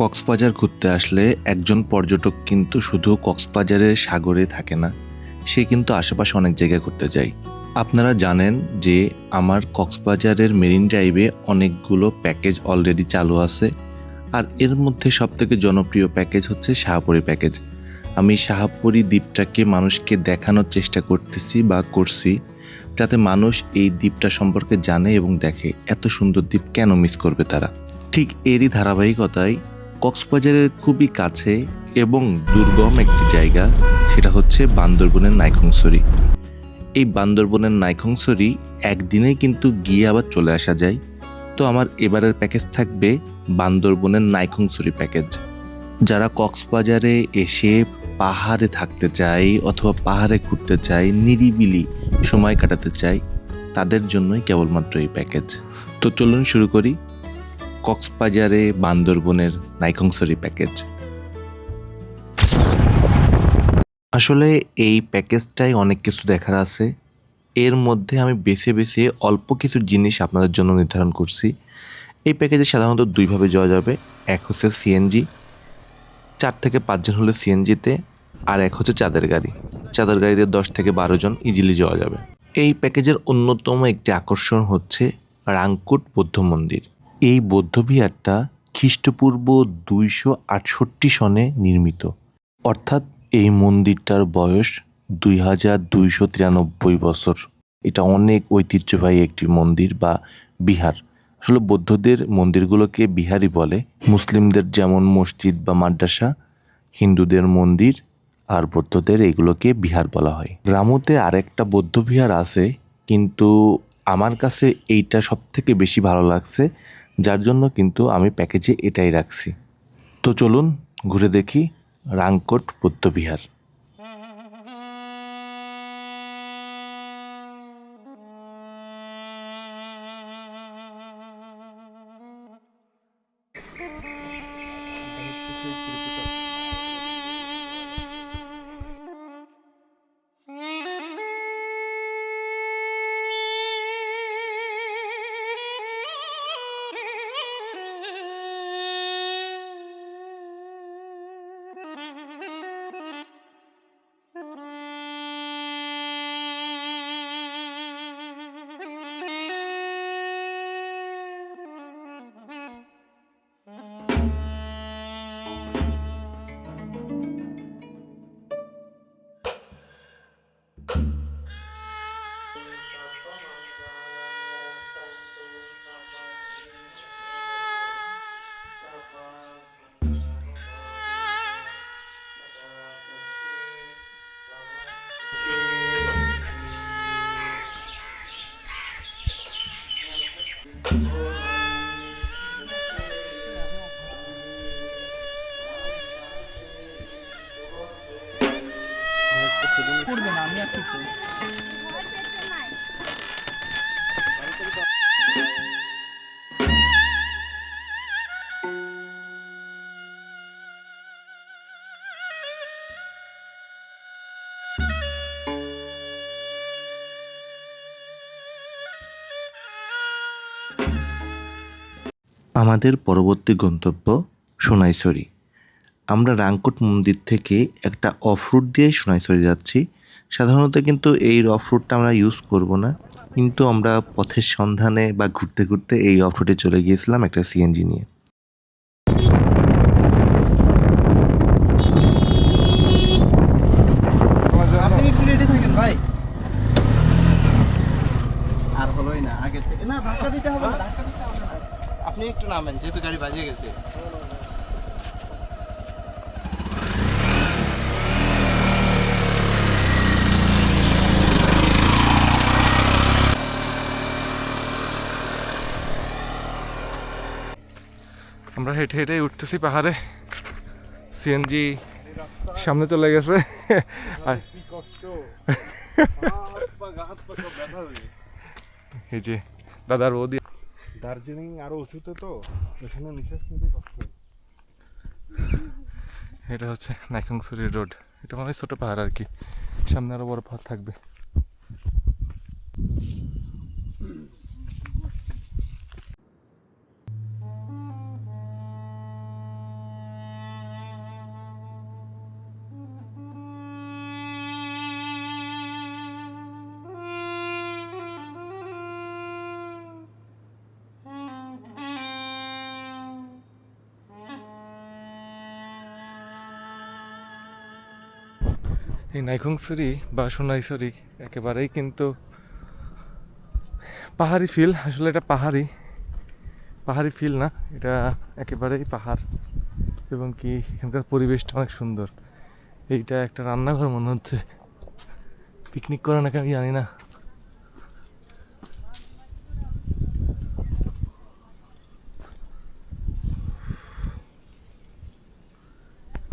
কক্সবাজার ঘুরতে আসলে একজন পর্যটক কিন্তু শুধু কক্সবাজারের সাগরে থাকে না, সে কিন্তু আশেপাশে অনেক জায়গায় ঘুরতে যায়। আপনারা জানেন যে আমার কক্সবাজারের মেরিন ড্রাইভে অনেকগুলো প্যাকেজ অলরেডি চালু আছে, আর এর মধ্যে সবথেকে জনপ্রিয় প্যাকেজ হচ্ছে শাহপুরি প্যাকেজ। আমি শাহপুরি দ্বীপটাকে মানুষকে দেখানোর চেষ্টা করতেছি বা করছি, যাতে মানুষ এই দ্বীপটা সম্পর্কে জানে এবং দেখে এত সুন্দর দ্বীপ কেন মিস করবে তারা। ঠিক এরই ধারাবাহিকতায় কক্সবাজারের খুবই কাছে এবং দুর্গম একটি জায়গা, সেটা হচ্ছে বান্দরবনের নাইখংসরি। এই বান্দরবনের নাইখংসরি একদিনেই কিন্তু গিয়ে আবার চলে আসা যায়। তো আমার এবারের প্যাকেজ থাকবে বান্দরবনের নাইখংসরি প্যাকেজ যারা কক্সবাজারে এসে পাহাড়ে থাকতে চায় অথবা পাহাড়ে ঘুরতে চায়, নিরিবিলি সময় কাটাতে চায়, তাদের জন্যই কেবলমাত্র এই প্যাকেজ তো চলুন শুরু করি। কক্সবাজারে বান্দরবনের নাইখংসরি প্যাকেজ। আসলে এই প্যাকেজটাই অনেক কিছু দেখার আছে। এর মধ্যে আমি বেছে বেছে অল্প কিছু জিনিস আপনাদের জন্য নির্ধারণ করছি। এই প্যাকেজে সাধারণত দুইভাবে যাওয়া যাবে। এক হচ্ছে সিএনজি চার থেকে পাঁচজন হলে সিএনজিতে আর এক হচ্ছে চাঁদের গাড়ি। চাঁদের গাড়িতে দশ থেকে বারো জন ইজিলি যাওয়া যাবে। এই প্যাকেজের অন্যতম একটি আকর্ষণ হচ্ছে রাংকুট বৌদ্ধ মন্দির। এই বৌদ্ধবিহারটা খ্রিস্টপূর্ব দুইশো আটষট্টি সনে নির্মিত। অর্থাৎ এই মন্দিরটার বয়স দুই হাজার দুইশো তিরানব্বই বছর। এটা অনেক ঐতিহ্যবাহী একটি মন্দির বা বিহার। আসলে বৌদ্ধদের মন্দিরগুলোকে বিহারই বলে। মুসলিমদের যেমন মসজিদ বা মাদ্রাসা, হিন্দুদের মন্দির আর বৌদ্ধদের এগুলোকে বিহার বলা হয়। রামুতে আরেকটা বৌদ্ধ বিহার আছে, কিন্তু আমার কাছে এইটা সব থেকে বেশি ভালো লাগছে। যার জন্য কিন্তু আমি প্যাকেজে এটাই রাখছি। তো চলুন ঘুরে দেখি রাংকোট বৌদ্ধবিহার। করবে আমাদের পরবর্তী গন্তব্য সোনাইছড়ি। আমরা রাংকুট মন্দির থেকে একটা অফ রুট দিয়ে সোনাইছড়ি যাচ্ছি। সাধারণত কিন্তু এই অফ রুটটা আমরা ইউজ করব না। কিন্তু আমরা পথের সন্ধানে বা ঘুরতে ঘুরতে এই অফ রুটে চলে গিয়েছিলাম একটা সিএনজি নিয়ে আপনি একটু রেডি থাকেন ভাই আর হলোই না আগের থেকে না ধাক্কা দিতে হবে না ধাক্কা দিতে হবে না আপনি একটু গাড়ি বাজিয়ে গেছে। আমরা হেঁটে হেঁটে উঠতেছি পাহাড়ে। সিএনজি সামনে চলে গেছে। আর এই যে দাদার বৌদি দার্জিলিং আরও উঁচুতে তো, এখানে নিঃশ্বাস নিতে কষ্ট এটা হচ্ছে নাইকংসুরি রোড। এটা অনেক ছোট পাহাড় আর কি। সামনে আরও বড় পাহাড় থাকবে। এই নাইখংসরি বা সোনাইছড়ি একেবারেই কিন্তু পাহাড়ি ফিল আসলে এটা পাহাড়ি। পাহাড়ি ফিল না, এটা একেবারেই পাহাড় এবং কি এখানকার পরিবেশটা অনেক সুন্দর। এইটা একটা রান্নাঘর মনে হচ্ছে। পিকনিক করে নাকি আমি জানি না।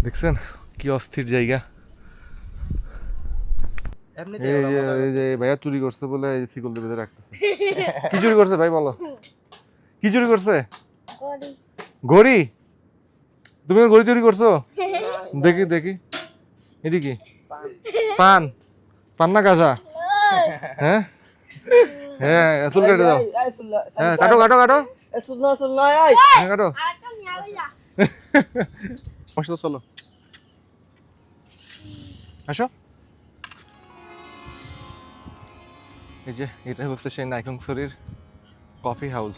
দেখছেন? কি অস্থির জায়গা। এই যে ভাইয়া চুরি করছে বলে এই ভিতরে রাখতেছে। কি চুরি করছে ভাই বলো? কি চুরি করছে? ঘড়ি তুমি ঘড়ি চুরি করছ? দেখি দেখি। এটি কি? পান। পান না গাছা হ্যাঁ? হ্যাঁ চুল কেটে দাও। হ্যাঁ কাটো কাটো কাটো। হ্যাঁ কাটো। সাথে চলো। আসো। এই যে, এটা হচ্ছে সেই নাইকংসরির কফি হাউস।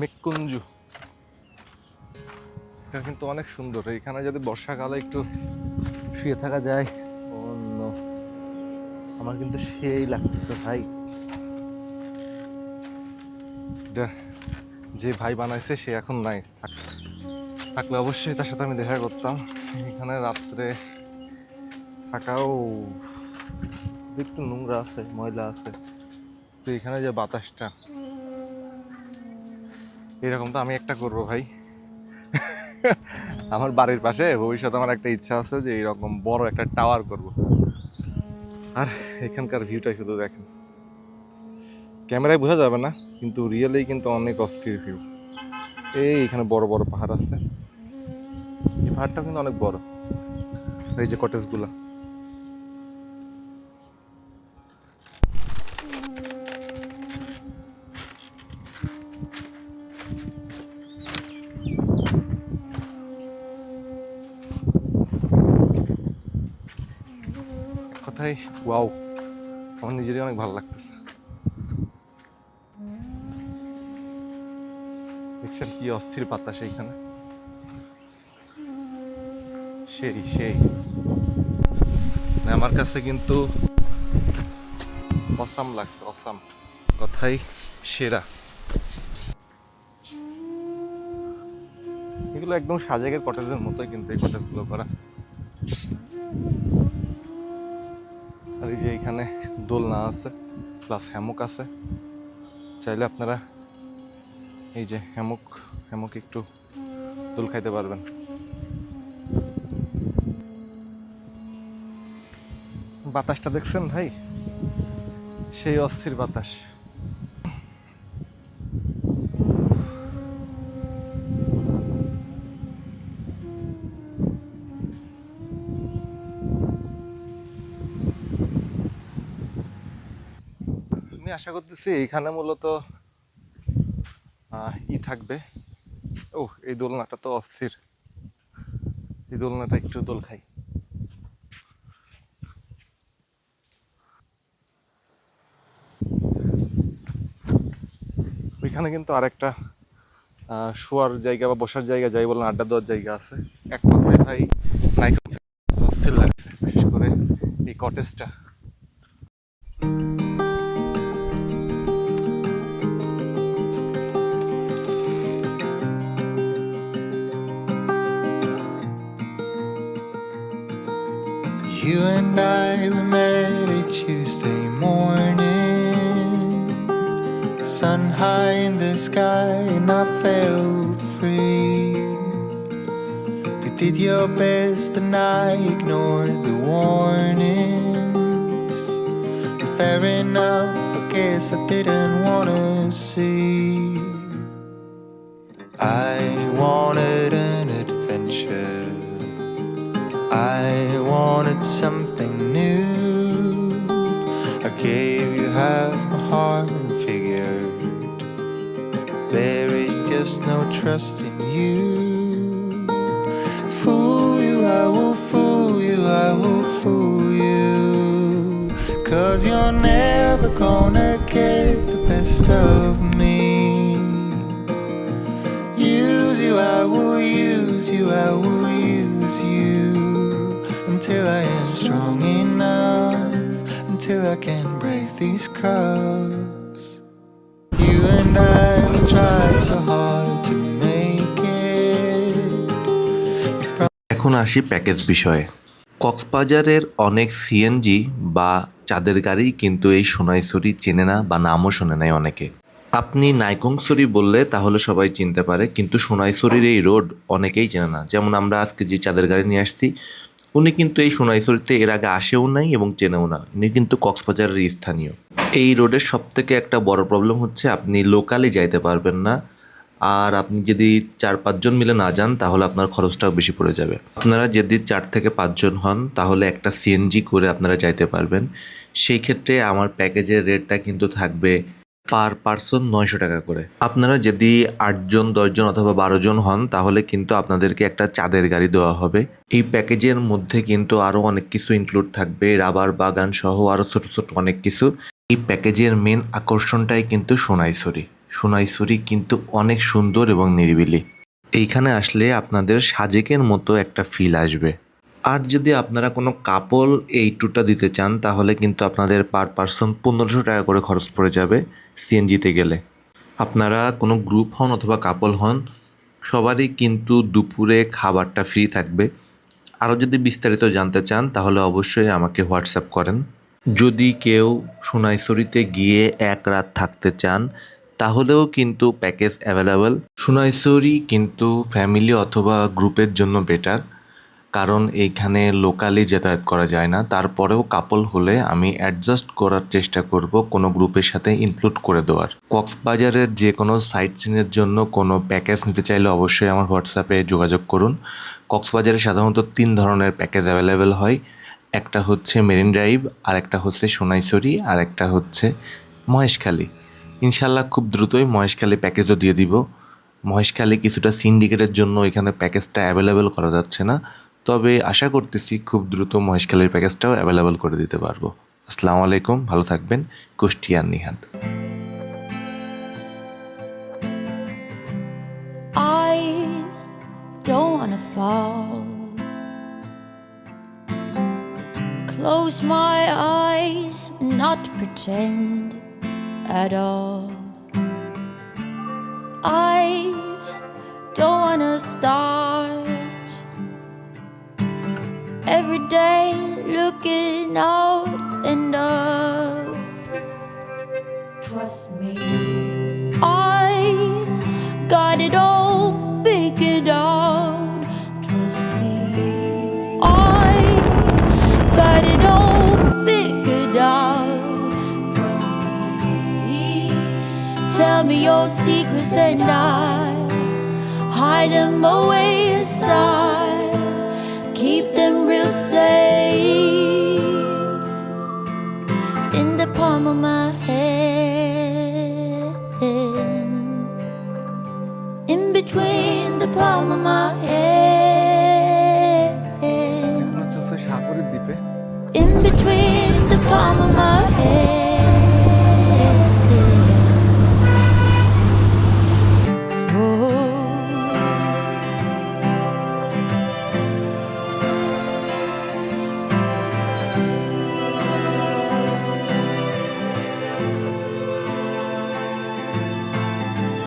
মেকুঞ্জু এটা কিন্তু অনেক সুন্দর। এখানে যদি বর্ষাকালে একটু শুয়ে থাকা যায় অন্য আমার কিন্তু সেই লাগতেছে, ভাই। যে ভাই বানাইছে, সে এখন নাই। থাকলে অবশ্যই তার সাথে আমি দেখা করতাম। এখানে রাত্রে থাকাও একটু নোংরা আছে, ময়লা আছে। তো এখানে যে বাতাসটা, এরকম তো আমি একটা করব ভাই। আমার বাড়ির পাশে ভবিষ্যতে আমার একটা ইচ্ছা আছে যে এরকম বড় একটা টাওয়ার করব। আর এখানকার ভিউটা শুধু দেখেন। ক্যামেরায় বোঝা যাবে না, কিন্তু রিয়েলি কিন্তু অনেক অস্থির ভিউ এই এখানে বড় বড় পাহাড় আছে। এই পাহাড়টা কিন্তু অনেক বড়। এই যে কটেজগুলা কথাই ওয়াও আমার নিজেরই অনেক ভালো লাগতেছে। দেখছেন কি অস্থির পাতা সেইখানে সেই সেই। না, আমার কাছে কিন্তু অসাম লাগছে অসাম। কথাই সেরা। এগুলো একদম সাজেকের কটেজের মতোই কিন্তু এই কটেজগুলো করা। এই যে এখানে দোলনা আছে প্লাস হ্যামক আছে। চাইলে আপনারা এই যে হ্যামক হ্যামক একটু দোল খাইতে পারবেন। বাতাসটা দেখছেন ভাই? সেই অস্থির বাতাস। আশা করতেছি এইখানে মূলত ই থাকবে। ও এই দোলনাটা তো অস্থির। এই দোলনাটা একটু দোল খাই। ওইখানে কিন্তু আরেকটা শোয়ার জায়গা বা বসার জায়গা, যাই বলেন, আড্ডা দেওয়ার জায়গা আছে। এক কথায় ভাই নাইক অস্থির লাগছে, বিশেষ করে এই কটেজটা You and I, we met a Tuesday morning. Sun high in the sky, and I felt free. You did your best, and I ignored the warnings. Fair enough, I guess I didn't wanna see. I wanted an adventure. I wanted something new. I gave you half my heart and figured there is just no trust in you. Fool you, I will fool you, I will fool you. Cause you're never gonna get the best of me. These cups. You and I have tried so hard to make it. এখন আসি package বিষয়ে কক্সবাজারের অনেক CNG বা চাঁদের গাড়ি কিন্তু এই সোনাইছড়ি চেনে না বা নামও শোনে নাই অনেকে আপনি নাইকংছড়ি বললে তাহলে সবাই চিনতে পারে, কিন্তু সোনাইছড়ির এই রোড অনেকেই চেনে না যেমন আমরা আজকে যে চাঁদের গাড়ি নিয়ে আসছি উনি কিন্তু এই সোনাইছড়িতে এর আগে আসেও নাই এবং চেনেও না। উনি কিন্তু কক্সবাজারের স্থানীয়। এই রোডের সব থেকে একটা বড় প্রবলেম হচ্ছে আপনি লোকালি যাইতে পারবেন না। আর আপনি যদি চার পাঁচজন মিলে না যান, তাহলে আপনার খরচটাও বেশি পড়ে যাবে। আপনারা যদি চার থেকে পাঁচজন হন, তাহলে একটা সিএনজি করে আপনারা যাইতে পারবেন। সেই ক্ষেত্রে আমার প্যাকেজের রেটটা কিন্তু থাকবে পার পার্সন নয়শো টাকা করে। আপনারা যদি আটজন, দশজন অথবা বারো জন হন, তাহলে কিন্তু আপনাদেরকে একটা চাঁদের গাড়ি দেওয়া হবে। এই প্যাকেজের মধ্যে কিন্তু আরও অনেক কিছু ইনক্লুড থাকবে। রাবার বাগান সহ আরও ছোট ছোট অনেক কিছু। এই প্যাকেজের মেন আকর্ষণটাই কিন্তু সোনাইছড়ি। সোনাইছড়ি কিন্তু অনেক সুন্দর এবং নিরিবিলি। এইখানে আসলে আপনাদের সাজেকের মতো একটা ফিল আসবে। আর যদি আপনারা কোনো কাপল এই ট্যুরটা দিতে চান, তাহলে কিন্তু আপনাদের পার পার্সন পনেরোশো টাকা করে খরচ পড়ে যাবে সিএনজিতে গেলে। আপনারা কোনো গ্রুপ হন অথবা কাপল হন, সবারই কিন্তু দুপুরে খাবারটা ফ্রি থাকবে। আরও যদি বিস্তারিত জানতে চান, তাহলে অবশ্যই আমাকে হোয়াটসঅ্যাপ করেন। যদি কেউ সোনাইছড়িতে গিয়ে এক রাত থাকতে চান, তাহলেও কিন্তু প্যাকেজ অ্যাভেলেবল সোনাইছড়ি কিন্তু ফ্যামিলি অথবা গ্রুপের জন্য বেটার কারণ এইখানে লোকালি যাতায়াত করা যায় না। তারপরেও কাপল হলে আমি অ্যাডজাস্ট করার চেষ্টা করব কোনো গ্রুপের সাথে ইনক্লুড করে দেওয়ার। কক্সবাজারের যে কোনো সাইট সিনের জন্য কোনো প্যাকেজ নিতে চাইলে অবশ্যই আমার হোয়াটসঅ্যাপে যোগাযোগ করুন। কক্সবাজারে সাধারণত তিন ধরনের প্যাকেজ অ্যাভেলেবেল হয়। একটা হচ্ছে মেরিন ড্রাইভ আর একটা হচ্ছে সোনাইছড়ি আর একটা হচ্ছে মহেশখালী। ইনশাল্লাহ খুব দ্রুতই মহেশখালী প্যাকেজও দিয়ে দিব। মহেশখালী কিছুটা সিন্ডিকেটের জন্য এখানে প্যাকেজটা অ্যাভেলেবেল করা যাচ্ছে না। তবে আশা করতেছি খুব দ্রুত মহেশখালীর প্যাকেজটাও অ্যাভেলেবেল করে দিতে পারব আসসালামু আলাইকুম ভালো থাকবেন কুষ্টিয়ার fall. Close my eyes, not pretend at all. I don't wanna start every day looking out and up. Trust me. I got it all figured out. Trust me. I got it all figured out. Trust me. Tell me your secrets and I hide them away aside. Safe in the palm of my hand. In between the palm of my